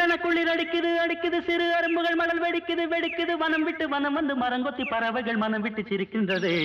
சிலுசிலுவென குளிர் அடிக்குது அடிக்குது சிறு அரும்புகள் மணல் வெடிக்குது வெடிக்குது. வனம் விட்டு வனம் வந்து மரங்கொத்தி பறவைகள் மனம் விட்டு சிரிக்கின்றதே.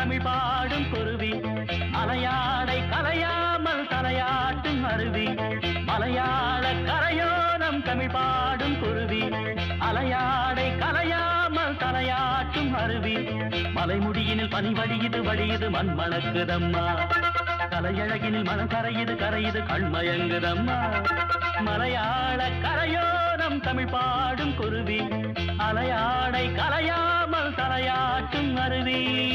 தமிழ் பாடும் குருவி. மலையாடை கலையாமல் தலையாட்டும் அருவி. மலையாள கரையோரம் தமிழ் பாடும் குருவி. அலையாடை கலையாமல் தலையாட்டும் அருவி. மலைமுடியினில் பனி வழியுது வழியுது மண் மணக்குதம்மா கலையழகினில் மனம் கரையுது கரையுது கண்மயங்குதம்மா. மலையாள கரையோரம் தமிழ் பாடும் குருவி. அலையாடை கலையாமல் தலையாட்டும் அருவி.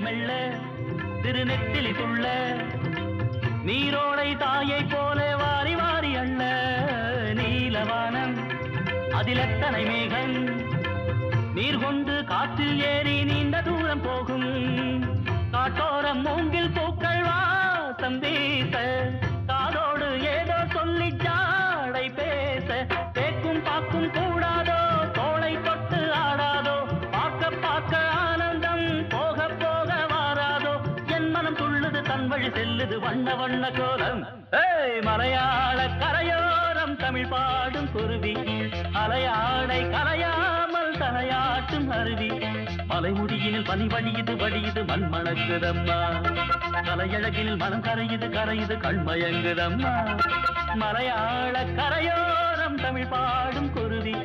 மெல்ல திருநெத்திலி துள்ள நீரோடை தாயை போல வாரி வாரி அள்ள நீலவானம் அதிலத்தனை மேகம் நீர் கொண்டு காற்றில் ஏறி நீண்ட தூரம் போகும் காட்டோரம் மூங்கில் வண்ண கோலம் ஏய் மலையாள கரையோரம் தமிழ் பாடும் குருவி. அலையாடை கலையாமல் தலையாட்டும் அருவி. மலைமுடியினில் பனி வழியுது வழியுது மண் மணக்குதம்மா கலையழகினில் மனம் கரையுது கரையுது கண்மயங்குதம்மா மலையாள கரையோரம் தமிழ் பாடும் குருவி.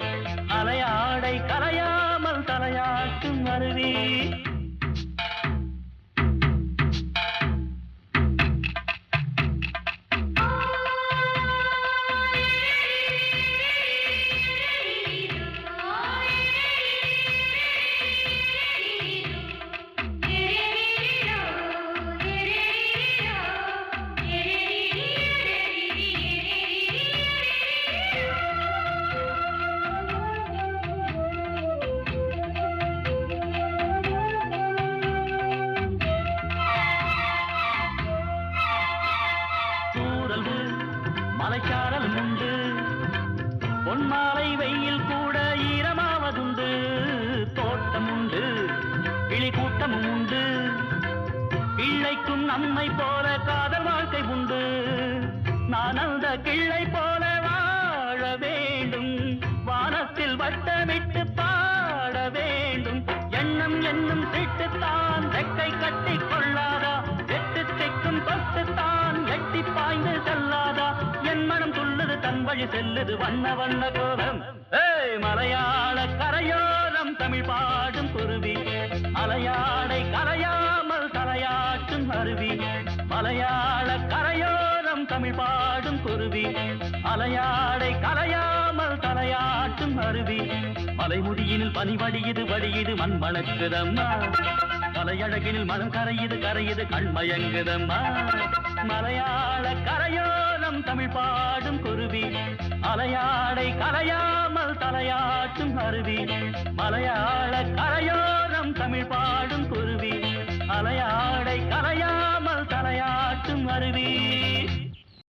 மலைச்சாரல் உண்டு. பொன்மாலை வெயில் கூட ஈரமாவதுண்டு. தோட்டம் உண்டு கிளி கூட்டமும் உண்டு. பிள்ளைக்கும் நம்மை போல காதல் வாழ்க்கை உண்டு. நான் அந்த கிள்ளை போல துள்ளுது வழி செல்லுது வண்ண வண்ண கோலம் ஏய் மலையாள கரையோரம் தமிழ் பாடும் குருவி. அலையாடை கரையாமல் தலையாட்டும் அருவி. மலையாள கரையோரம் தமிழ் பாடும் குருவி. அலையாடை கலையாமல் தலையாட்டும் அருவி. மலைமுடியினில் பனி வடியுது மண் மணக்குதம்மா மலையழகினில் மனம் கரையுது கரையுது கண் மயங்குதம்மா மலையாள கரையோரம் தமிழ் பாடும் குருவி. அலையாடை கலையாமல் தலையாட்டும் அருவி மலையாள